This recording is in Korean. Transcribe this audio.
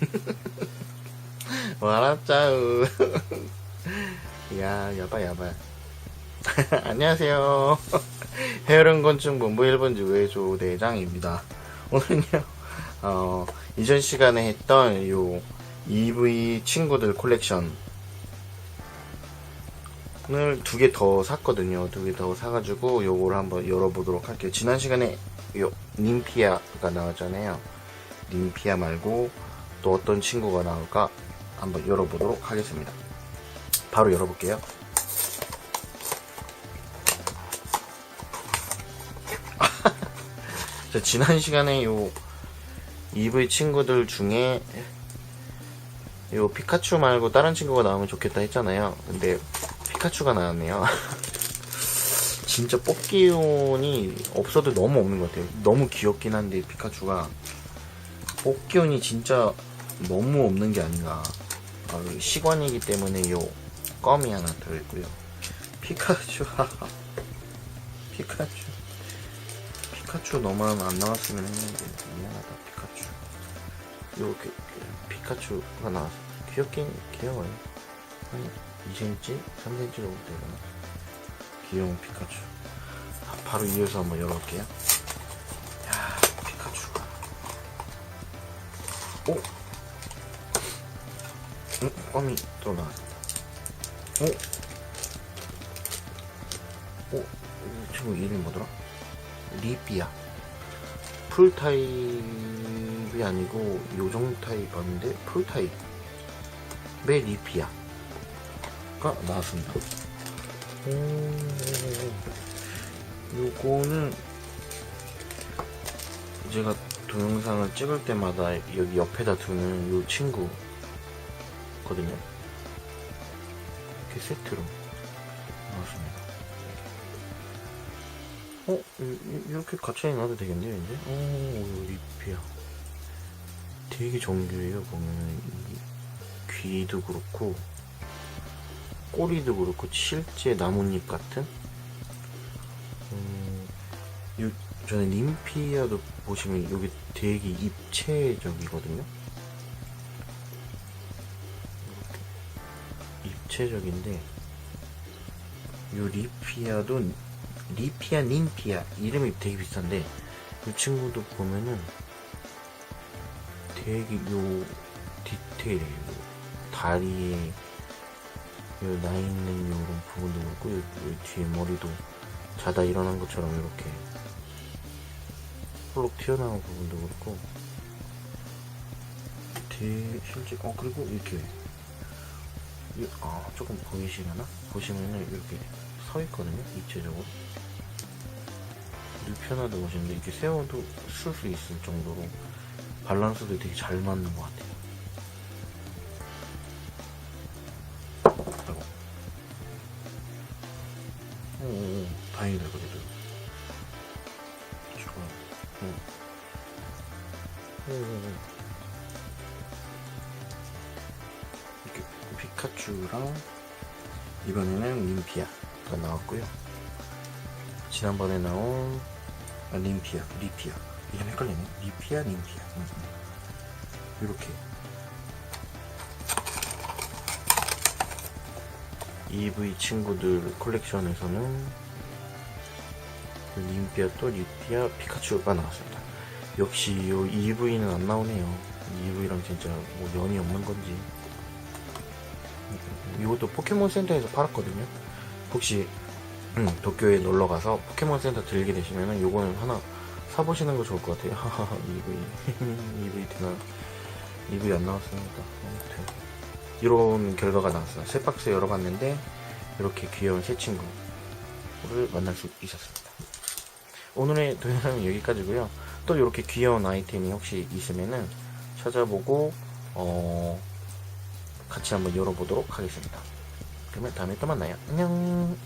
와라짜우. 야, 야바, 야바. 안녕하세요. 해열은곤충본부 1번 주의조 대장입니다. 오늘은요, 어, 이전 시간에 했던 요 EV 친구들 콜렉션 을 두 개 더 샀거든요. 두 개 더 사가지고 요거를 한번 열어보도록 할게요. 지난 시간에 요 님피아가 나왔잖아요. 님피아 말고 또 어떤 친구가 나올까 한번 열어보도록 하겠습니다. 바로 열어볼게요. 자, 지난 시간에 요 EV 친구들 중에 요 피카츄 말고 다른 친구가 나오면 좋겠다 했잖아요. 근데 피카츄가 나왔네요. 진짜 뽑기온이 없어도 너무 없는 것 같아요. 너무 귀엽긴 한데 피카츄가 뽑기온이 진짜 너무 없는 게 아닌가. 아, 여기 시관이기 때문에 요 껌이 하나 들어있고요. 피카츄 피카츄 피카츄 너만 안 나왔으면 했는데 미안하다 피카츄. 요렇게 피카츄가 나왔어. 귀엽긴 귀여워요. 한 2cm, 3cm 정도 되려나? 귀여운 피카츄. 아, 바로 이어서 한번 열어볼게요. 야, 피카츄가. 오! 응, 껌이 또 나왔다. 오! 오, 이 친구 이름이 뭐더라? 리피아. 풀 타입이 아니고 요정 타입 아닌데 풀 타입의 리피아가 나왔습니다. 오, 요거는 제가 동영상을 찍을 때마다 여기 옆에다 두는 요 친구 거든요. 이렇게 세트로 나왔습니다. 어? 이렇게 같이 놔도 되겠네요, 이제? 오, 리피아. 되게 정교해요, 보면은. 이 귀도 그렇고, 꼬리도 그렇고, 실제 나뭇잎 같은? 음, 요, 저는 림피아도 보시면 여기 되게 입체적이거든요? 입체적인데, 요 리피아도 리피아, 닌피아 이름이 되게 비슷한데 이 친구도 보면은 되게 요 디테일해요. 요 다리에 요나 있는 요런 부분도 그렇고 요, 요 뒤에 머리도 자다 일어난 것처럼 이렇게 홀록 튀어나온 부분도 그렇고 되게 실제 어 그리고 이렇게 이- 아 조금 보이시려나? 보시면은 이렇게 서 있거든요 입체적으로 눕혀놔도 멋있는데 이렇게 세워도 쓸 수 있을 정도로 밸런스도 되게 잘 맞는 것 같아요. 오, 오, 다행이다 그래도. 좋아. 응. 오, 오, 오. 피카츄랑 이번에는 림피아가 나왔고요. 지난번에 나온 아, 림피아, 리피아. 이름 헷갈리네. 리피아, 림피아. 이렇게. EV 친구들 콜렉션에서는 그 림피아 또 리피아 피카츄가 나왔습니다. 역시 요 EV는 안 나오네요. EV랑 진짜 뭐 연이 없는 건지. 이것도 포켓몬 센터에서 팔았거든요. 혹시 음, 도쿄에 놀러 가서 포켓몬 센터 들리게 되시면은 요거는 하나 사보시는 거 좋을 것 같아요. 하하하, EV. EV 되나? EV 안 나왔습니다. 아무튼. 이런 결과가 나왔어요. 세 박스 열어봤는데, 이렇게 귀여운 새 친구를 만날 수 있었습니다. 오늘의 동영상은 여기까지고요 또 이렇게 귀여운 아이템이 혹시 있으면은 찾아보고, 어, 같이 한번 열어보도록 하겠습니다. 그러면 다음에 또 만나요. 안녕!